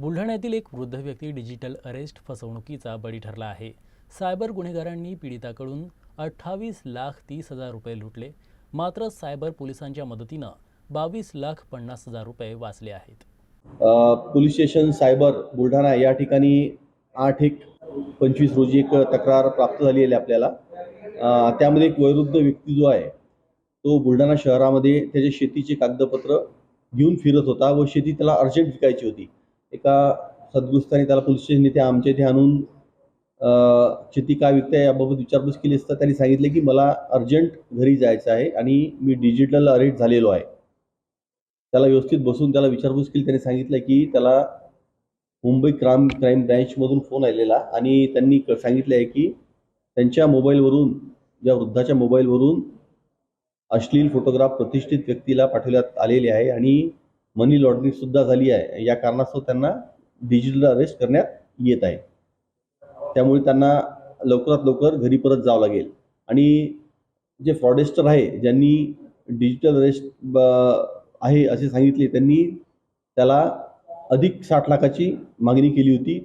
बुलढाण्यातील एक वृद्ध व्यक्ती डिजिटल अरेस्ट फसवणुकीचा बळी ठरला आहे. सायबर गुन्हेगारांनी पीडिताकडून अठ्ठावीस लाख तीस हजार रुपये लुटले. मात्र सायबर पोलिसांच्या मदतीनं बावीस लाख पन्नास हजार रुपये वाचले आहेत. पोलीस स्टेशन सायबर बुलढाणा या ठिकाणी आठ एक पंचवीस रोजी एक तक्रार प्राप्त झाली आहे आपल्याला. त्यामध्ये एक वयोवृद्ध व्यक्ती जो आहे तो बुलढाणा शहरामध्ये त्याचे शेतीचे कागदपत्र घेऊन फिरत होता व शेती त्याला अर्जंट विकायची होती. एका सद्गृस्ताने त्याला पोलीस स्टेशन इथे आमच्या इथे आणून अ, शेती का विकताय याबाबत विचारपूस केली असता त्यांनी सांगितले की मला अर्जंट घरी जायचं आहे आणि मी डिजिटल अरेट झालेलो आहे. त्याला व्यवस्थित बसून त्याला विचारपूस केली त्यांनी सांगितलं की त्याला मुंबई क्राम क्राईम ब्रँचमधून फोन आलेला आणि त्यांनी क- सांगितलं आहे की त्यांच्या मोबाईलवरून या वृद्धाच्या मोबाईलवरून अश्लील फोटोग्राफ प्रतिष्ठित व्यक्तीला पाठवण्यात आलेले आहे आणि मनी लॉन्ड्रिंग सुद्धा झाली आहे. या कारणास्तव त्यांना डिजिटल अरेस्ट करण्यात येत आहे. त्यामुळे त्यांना लवकरात लवकर घरी परत जावं लागेल. आणि जे फ्रॉडेस्टर आहे ज्यांनी डिजिटल अरेस्ट आहे असे सांगितले त्यांनी त्याला अधिक साठ लाखाची मागणी केली होती.